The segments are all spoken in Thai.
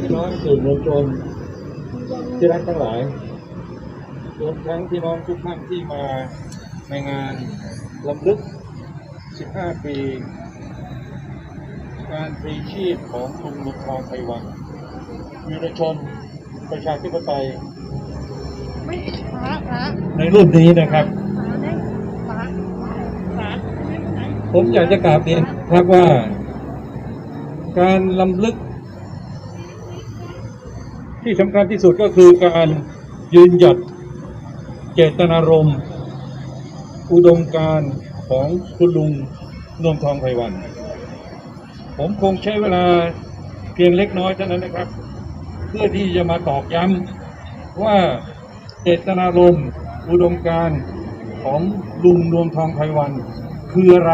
พี่น้องสื่อมวลชนที่รักทั้งหลายรวมทั้งพี่น้องทุกท่านที่มาในงานลำลึก 15 ปี การพลีชีพของลุงลุงทองไพวันวีรชนประชาธิปไตยในรุ่นนี้นะครับ ผมอยากจะกราบเรียนครับว่า การลำลึก ที่สำคัญที่สุดก็คือการยืนหยัดเจตนารมณ์ อุดมการของคุณลุงนวมทองไพวัน ผมคงใช้เวลาเพียงเล็กน้อยเท่านั้นนะครับ เพื่อที่จะมาตอกย้ำว่าเจตนารมณ์ อุดมการของลุงนวมทองไพวันคืออะไร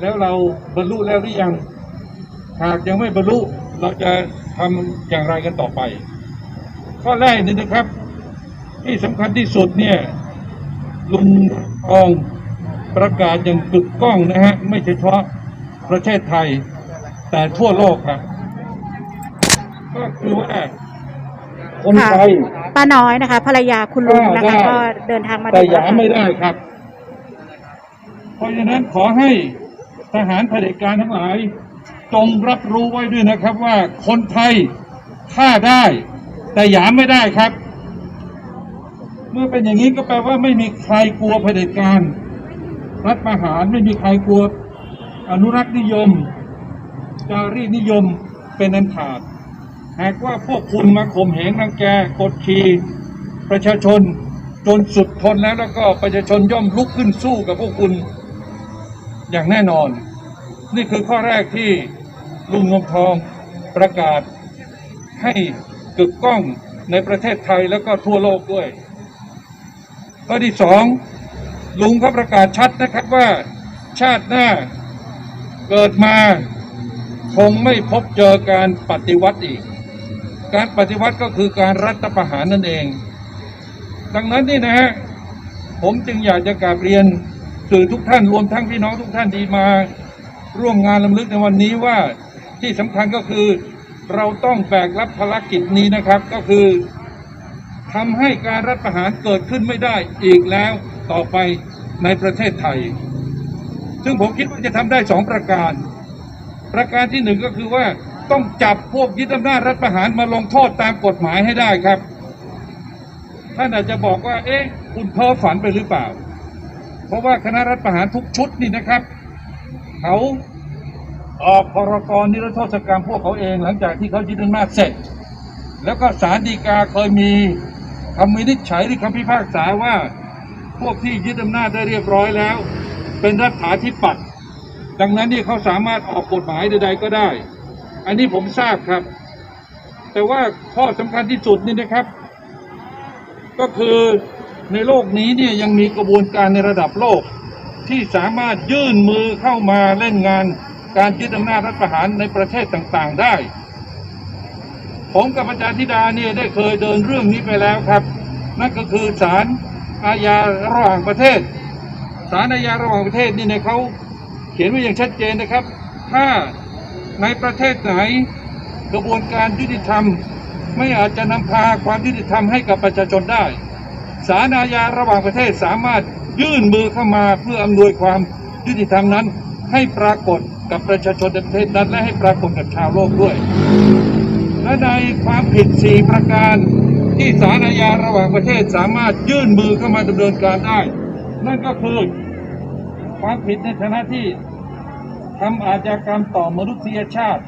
แล้วเราบรรลุแล้วหรือยัง หากยังไม่บรรลุเราจะทำอย่างไรกันต่อไป ข้อแรกนี่นะครับ ที่สำคัญที่สุดเนี่ยลุงทองประกาศอย่างกึกก้องนะฮะ ไม่ใช่เฉพาะประเทศไทย แต่ทั่วโลกครับก็คือว่าคนไทยป้าน้อยนะคะ ภรรยาคุณลุงนะได้คะก็เดินทางมาแต่ถึงหยามไม่ได้ครับ เพราะฉะนั้นขอให้ทหารเผด็จการทั้งหลาย จงรับรู้ไว้ด้วยนะครับว่าคนไทยฆ่าได้ แต่หยามไม่ได้ครับ เมื่อเป็นอย่างนี้ก็แปลว่าไม่มีใครกลัวเผด็จการ รัฐประหารไม่มีใครกลัว อนุรักษ์นิยม จารีตนิยมเป็นอันขาดหากว่าพวกคุณมาข่มเหงรังแกกดขี่ประชาชนจนสุดทนแล้วแล้วก็ประชาชนย่อมลุกขึ้นสู้กับพวกคุณอย่างแน่นอน นี่คือข้อแรกที่ ลุงงมทองประกาศให้กึกก้องในประเทศไทยแล้วก็ทั่วโลกด้วยข้อที่สองลุงเขาประกาศชัดนะครับว่า ชาติหน้าเกิดมาคงไม่พบเจอการปฏิวัติอีก การปฏิวัติก็คือการรัฐประหารนั่นเอง ดังนั้นนี่นะฮะผมจึงอยากจะกราบเรียนสื่อทุกท่านรวมทั้งพี่น้องทุกท่านที่มา ร่วมงานลำลึกในวันนี้ว่า ที่สำคัญก็คือเราต้องแบกรับภารกิจนี้นะครับก็คือทำให้การรัฐประหารเกิดขึ้นไม่ได้อีกแล้วต่อไปในประเทศไทย ซึ่งผมคิดว่าจะทำได้สองประการ ประการที่หนึ่งก็คือว่าต้องจับพวกยึดอำนาจรัฐประหารมาลงโทษตามกฎหมายให้ได้ครับ ท่านอาจจะบอกว่า เอ๊ะ คุณเพ้อฝันไปหรือเปล่า เพราะว่าคณะรัฐประหารทุกชุดนี่นะครับ เขา ออกพรกรนิรโทษกรรมพวกเขาเองหลังจากที่เขายึดอำนาจเสร็จ แล้วก็ศาลฎีกาเคยมีคำวินิจฉัยหรือคำพิพากษาว่า พวกที่ยึดอำนาจได้เรียบร้อยแล้ว เป็นรัฐาธิปัตย์ดังนั้นนี่เขาสามารถออกกฎหมายใด ๆ ก็ได้ อันนี้ผมทราบครับ แต่ว่าข้อสำคัญที่สุดนี่นะครับ ก็คือในโลกนี้เนี่ยยังมีกระบวนการในระดับโลกที่สามารถยื่นมือเข้ามาเล่นงาน การยึดอำนาจรัฐประหารในประเทศต่างๆได้ ผมกับอาจารย์ธิดาเนี่ยได้เคยเดินเรื่องนี้ไปแล้วครับ นั่นก็คือศาลอาญาระหว่างประเทศศาลอาญาระหว่างประเทศนี่เนี่ยเขาเขียนไว้อย่างชัดเจนนะครับ ถ้าในประเทศไหนกระบวนการยุติธรรม ไม่อาจจะนำพาความยุติธรรมให้กับประชาชนได้ศาลอาญาระหว่างประเทศสามารถยื่นมือเข้ามาเพื่ออำนวยความยุติธรรมนั้นให้ปรากฏ กับประชาชนในประเทศนั้นและให้ปรากฏกับชาวโลกด้วย และในความผิด 4 ประการที่ศาลอาญาระหว่างประเทศสามารถยื่นมือเข้ามาดำเนินการได้ นั่นก็คือความผิดในฐานะที่ทำอาชญากรรมต่อมนุษยชาติ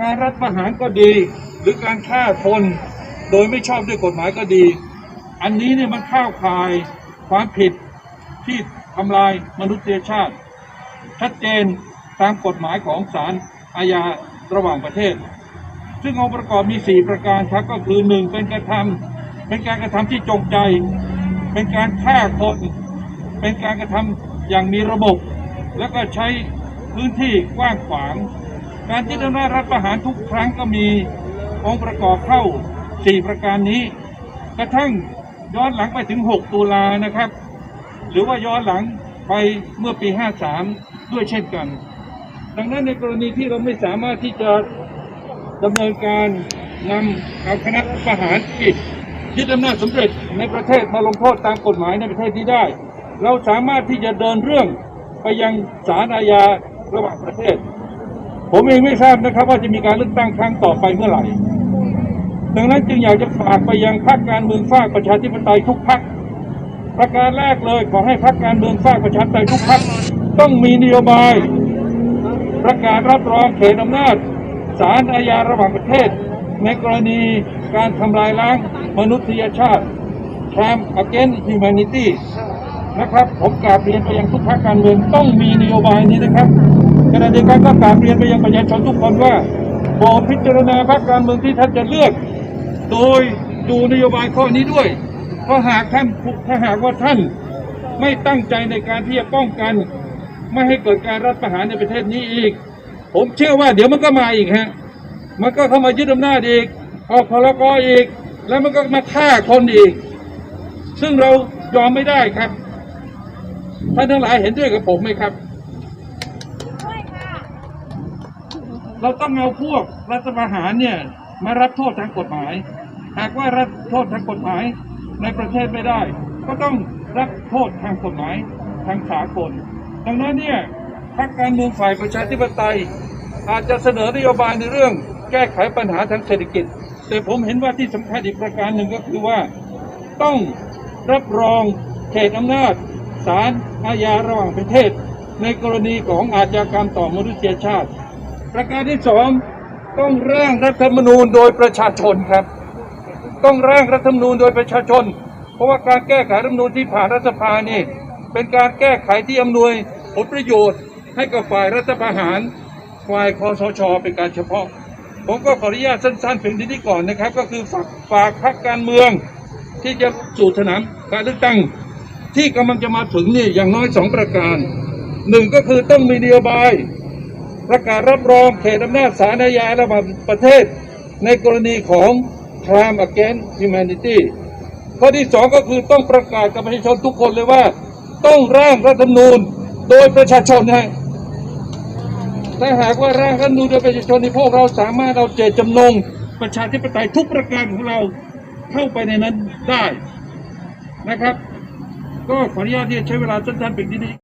การรัฐประหารก็ดี หรือการฆ่าคนโดยไม่ชอบด้วยกฎหมายก็ดี อันนี้เนี่ยมันเข้าข่ายความผิดที่ทำลายมนุษยชาติ ชัดเจน ตามกฎหมายของศาลอาญาระหว่างประเทศ ซึ่งองค์ประกอบมี 4 ประการครับก็คือ 1 เป็นการทำเป็นการกระทำที่จงใจ เป็นการฆ่าคนเป็นการกระทำอย่างมีระบบ แล้วก็ใช้พื้นที่กว้างขวาง การยึดอำนาจรัฐประหารทุกครั้งก็มีองค์ประกอบเข้า 4 ประการนี้ กระทั่งย้อนหลังไปถึง 6 ตุลานะครับ หรือว่าย้อนหลังไปเมื่อปี 53 ด้วยเช่นกัน ดังนั้นในกรณีที่เราไม่สามารถที่จะดำเนินการนำเอาคณะประหารอิดยึดอำนาจสำเร็จในประเทศมาลงโทษตามกฎหมายในประเทศนี้ได้ เราสามารถที่จะเดินเรื่องไปยังศาลอาญาระหว่างประเทศ ผมเองไม่ทราบนะครับว่าจะมีการเลือกตั้งครั้งต่อไปเมื่อไหร่ ดังนั้นจึงอยากจะฝากไปยังพรรคการเมืองฝากประชาธิปไตยทุกพรรคประการแรกเลยขอให้พรรคการเมืองฝากประชาธิปไตยทุกพรรคต้องมีนโยบาย ประกาศรับรองเขตอำนาจศาลอาญาระหว่างประเทศ ในกรณีการทำลายล้างมนุษยชาติ Crime Against Humanity นะครับ ผมกราบเรียนไปยังทุกภาคการเมืองต้องมีนโยบายนี้นะครับขณะเดียวกันก็กราบเรียนไปยังประชาชนทุกคนว่าโปรดพิจารณาพรรคการเมืองที่ท่านจะเลือก โดยดูนโยบายข้อนี้ด้วย เพราะหากท่านถ้าหากว่าท่านไม่ตั้งใจในการที่จะป้องกัน ไม่ให้เกิดการรัฐประหารในประเทศนี้อีก ผมเชื่อว่าเดี๋ยวมันก็มาอีกฮะ มันก็เข้ามายึดอำนาจอีก ออกพลกรอีก แล้วมันก็มาฆ่าคนอีก ซึ่งเรายอมไม่ได้ครับ ท่านทั้งหลายเห็นด้วยกับผมไหมครับ เราต้องเอาพวกรัฐประหารเนี่ยมารับโทษทางกฎหมาย หากว่ารับโทษทางกฎหมายในประเทศไม่ได้ ก็ต้องรับโทษทางกฎหมายทางสากล ดังนั้นเนี่ยพรรคการเมืองฝ่ายประชาธิปไตย อาจจะเสนอนโยบายในเรื่อง แก้ไขปัญหาทางเศรษฐกิจ แต่ผมเห็นว่าที่สำคัญอีกประการหนึ่งก็คือว่า ต้องรับรองเขตอำนาจศาลอาญาระหว่างประเทศ ในกรณีของอาชญากรรมต่อมนุษยชาติ ประการที่สองต้องร่างรัฐธรรมนูญโดยประชาชนครับ ต้องร่างรัฐธรรมนูญโดยประชาชน เพราะว่าการแก้ไขรัฐธรรมนูญที่ผ่านรัฐสภานี่ เป็นการแก้ไขที่อำนวยผลประโยชน์ให้กับฝ่ายรัฐประหาร ฝ่ายคอสช เป็นการเฉพาะ ผมก็ขออนุญาตสั้นๆเพียงที่นี้ก่อนนะครับ ก็คือฝากฝากพรรคการเมือง ที่จะสู่สนามการเลือกตั้ง ที่กำลังจะมาถึงนี่อย่างน้อยสองประการหนึ่งก็คือต้องมีนโยบาย ประกาศรับรองเขตอำนาจศาลอาญาระหว่างประเทศ ในกรณีของ Crime Against Humanity ข้อที่สองก็คือต้องประกาศกับประชาชนทุกคนเลยว่า ต้องร่างรัฐธรรมนูญโดยประชาชนนะถ้าหากว่าร่างรัฐธรรมนูญโดยประชาชนในพวกเราสามารถเอาเจตจำนงประชาธิปไตยทุกประการของเราเข้าไปในนั้นได้นะครับ ก็ขออนุญาตที่จะใช้เวลาสั้นๆเป็นที่นี้